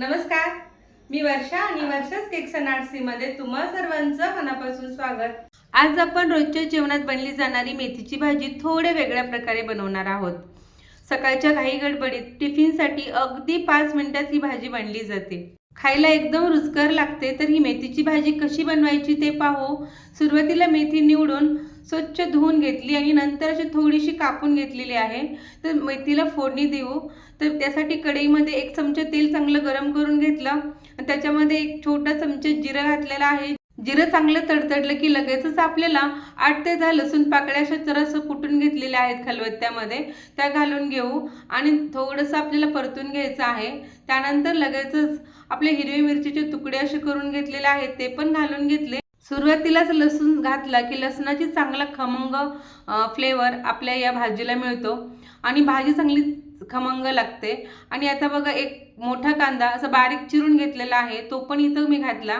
नमस्कार. मी वर्षा आणि वर्षाच केक्स अँड आर्ट्सी तुम्हा सर्वांचं मनापासून स्वागत. आज आपण रोजच्या जेवणात बनली जाणारी मेथीची भाजी थोड्या वेगळ्या प्रकारे बनवणार आहोत. सकाळच्या घाई गडबडीत टिफिनसाठी अगदी पाच मिनिटात ही भाजी बनली जाते. खायला एकदम रुचकर लागते तर ही मेथीची भाजी कशी बनवायची ते पाहू. सुरुवातीला मेथी निवडून स्वच्छ धुवून घेतली आणि नंतर अशी थोडीशी कापून घेतलेली आहे. तर मेथीला फोडणी देऊ. तर त्यासाठी कढईमध्ये एक चमचा तेल चांगलं गरम करून घेतलं. आणि त्याच्यामध्ये एक छोटा चमचा जिरं घातलेला आहे. जिरं चांगलं तडतडलं की लगेचच आपल्याला आठ ते दहा लसूण पाकळ्या अशा जरासं कुटून घेतलेल्या आहेत खलबत्त्यामध्ये. त्या घालून घेऊ. आणि थोडंसं आपल्याला परतून घ्यायचं आहे. त्यानंतर लगेचच आपले हिरवी मिरचीचे तुकडे असे करून घेतलेले आहेत. ते पण घालून घेतले. सुरुवातीलाच लसूण घातला की लसणाची चांगला खमंग फ्लेवर आपल्या या भाजीला मिळतो. आणि भाजी चांगली खमंग लागते. आणि आता बघा एक मोठा कांदा असा बारीक चिरून घेतलेला आहे तो पण इथं मी घातला.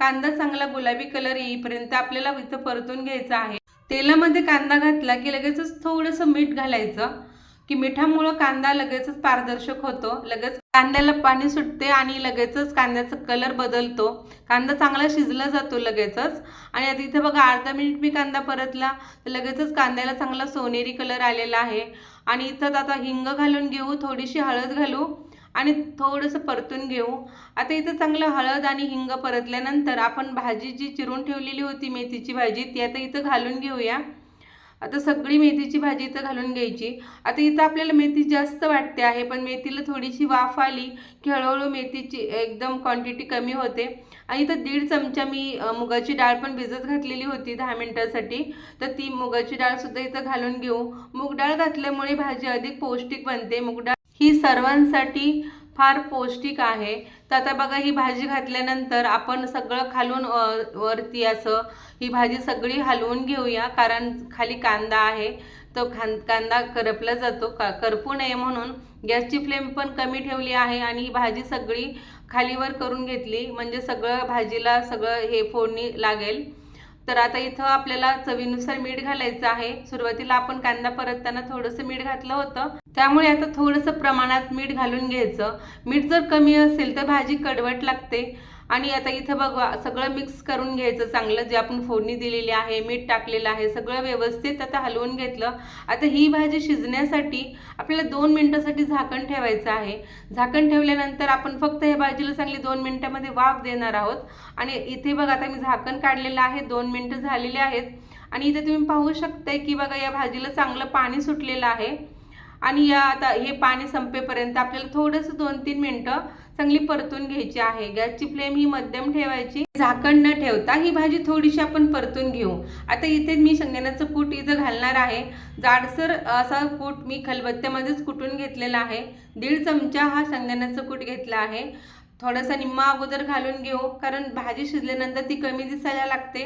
कांदा चांगला गुलाबी कलर येईपर्यंत आपल्याला इथं परतून घ्यायचा आहे. तेलामध्ये कांदा घातला की लगेचच थोडंसं मीठ घालायचं. की मिठामुळं कांदा लगेचच पारदर्शक होतो. लगेच कांद्याला पाणी सुटते आणि लगेचच कांद्याचा कलर बदलतो. कांदा चांगला शिजला जातो लगेचच. आणि आता इथे बघा अर्धा मिनिट मी कांदा परतला तर लगेचच कांद्याला चांगला सोनेरी कलर आलेला आहे. आणि इथं आता हिंग घालून घेऊ थोडीशी हळद घालू आणि थोडंसं परतून घेऊ. आता इथं चांगलं हळद आणि हिंग परतल्यानंतर आपण भाजी जी चिरून ठेवलेली होती मेथीची भाजी ती आता इथं घालून घेऊया. आता सगळी मेथीची भाजी इथं घालून घ्यायची. आता इथं आपल्याला मेथी जास्त वाटते आहे पण मेथीला थोडीशी वाफ आली की हळूहळू मेथीची एकदम क्वांटिटी कमी होते. आणि इथं दीड चमचा मी मुगाची डाळ पण भिजत घातलेली होती दहा मिनटासाठी. तर ती मुगाची डाळसुद्धा इथं घालून घेऊ. मूग डाळ घातल्यामुळे भाजी अधिक पौष्टिक बनते. मूग डाळ ही सर्वांसाठी फार पौष्टिक आहे. तर आता बघा ही भाजी घातल्यानंतर आपण सगळं खालून वरती असं ही भाजी सगळी हलवून घेऊया. कारण खाली कांदा आहे. तो खां कांदा करपला जातो. का करपू नये म्हणून. गॅसची फ्लेम पण कमी ठेवली आहे आणि ही भाजी सगळी खालीवर करून घेतली. म्हणजे सगळं भाजीला सगळं हे फोडणी लागेल. तर आता इथं आपल्याला चवीनुसार मीठ घालायचं आहे. सुरुवातीला आपण कांदा परतताना थोडंसं मीठ घातलं होतं. त्यामुळे आता थोडंसं प्रमाणात मीठ घालून घ्यायचं. मीठ जर कमी असेल तर भाजी कडवट लागते. आणि आता इथं बघा सगळं मिक्स करून घ्यायचं चांगलं जे आपण फोडणी दिलेली आहे मीठ टाकलेलं आहे सगळं व्यवस्थित आता हलवून घेतलं. आता ही भाजी शिजण्यासाठी आपल्याला दोन मिनटासाठी झाकण ठेवायचं आहे. झाकण ठेवल्यानंतर आपण फक्त ह्या भाजीला चांगली दोन मिनटामध्ये वाफ देणार आहोत. आणि इथे बघा आता मी झाकण काढलेलं आहे दोन मिनटं झालेली आहेत. आणि इथे तुम्ही पाहू शकताय की बघा या भाजीला चांगलं पाणी सुटलेलं आहे. आणि या आता हे पाणी संपेपर्यंत आपल्याला थोडंसं दोन तीन मिनटं चांगली परतून घ्यायची आहे. गॅसची फ्लेम ही मध्यम ठेवायची. झाकण न ठेवता ही भाजी थोडीशी आपण परतून घेऊ. आता इथे मी शेंगदाण्याचं कूट इथं घालणार आहे. जाडसर असा कूट मी खलबत्त्यामध्येच कुटून घेतलेला आहे. दीड चमचा हा शेंगदाण्याचं कूट घेतला आहे. थोडासा निम्मा अगोदर घालून घेऊ कारण भाजी शिजल्यानंतर ती कमी दिसायला लागते.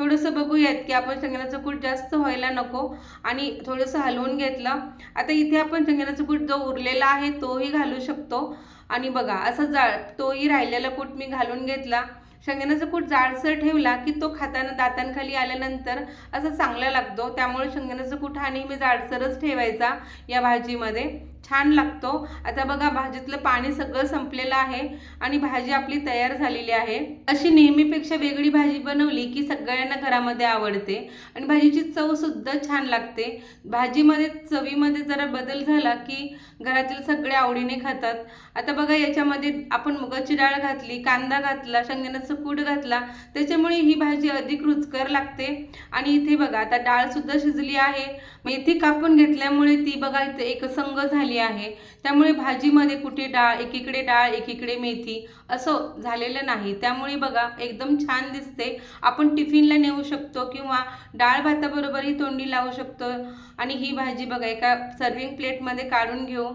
थोडंसं बघूयात की आपण शेंगदाण्याचं कूट जास्त व्हायला नको आणि थोडंसं हलवून घेतलं. आता इथे आपण शेंगदाण्याचं कूट जो उरलेला आहे तोही घालू शकतो. आणि बघा असं जाळ तोही राहिलेला कूट मी घालून घेतला. शेंगदाण्याचा कूट जाडसर ठेवला की तो खाताना दातांखाली आल्यानंतर असं चांगला लागतो. त्यामुळे शेंगदाण्याचा कूट हा नेहमी जाडसरच ठेवायचा या भाजीमध्ये. छान लागतो. आता बघा भाजीतलं पाणी सगळं संपलेलं आहे आणि भाजी आपली तयार झालेली आहे. अशी नेहमीपेक्षा वेगळी भाजी बनवली की सगळ्यांना घरामध्ये आवडते आणि भाजीची चवसुद्धा छान लागते. भाजीमध्ये चवीमध्ये जरा बदल झाला की घरातील सगळे आवडीने खातात. आता बघा याच्यामध्ये आपण मुगाची डाळ घातली कांदा घातला शेंगदाण्याचं कूट घातला त्याच्यामुळे ही भाजी अधिक रुचकर लागते. आणि इथे बघा आता डाळसुद्धा शिजली आहे. मेथी कापून घेतल्यामुळे ती बघा इथे एकसंग झाली आहे. त्यामुळे भाजीमध्ये कुठे डाळ एकीकडे डाळ एकीकडे मेथी असं झालेलं नाही. त्यामुळे बघा एकदम छान दिसते. आपण टिफिनला नेऊ शकतो किंवा डाळ भाताबरोबरही तोंडी लावू शकतो. आणि ही भाजी बघा एका सर्विंग प्लेटमध्ये काढून घेऊ.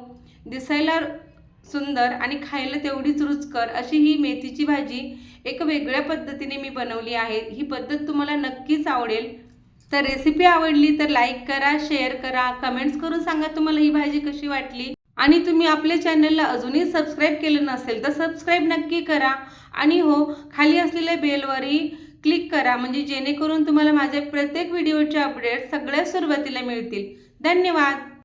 दिसायला सुंदर आणि खायला तेवढीच रुचकर अशी ही मेथीची भाजी एक वेगळ्या पद्धतीने मी बनवली आहे. ही पद्धत तुम्हाला नक्कीच आवडेल. तर रेसिपी आवडली तर लाईक करा शेअर करा कमेंट्स करून सांगा तुम्हाला ही भाजी कशी वाटली. आणि तुम्ही आपल्या चॅनलला अजूनही सबस्क्राईब केलं नसेल तर सबस्क्राईब नक्की करा. आणि हो खाली असलेल्या बेलवरही क्लिक करा म्हणजे जेणेकरून तुम्हाला माझ्या प्रत्येक व्हिडिओचे अपडेट सगळ्यात सुरुवातीला मिळतील. धन्यवाद!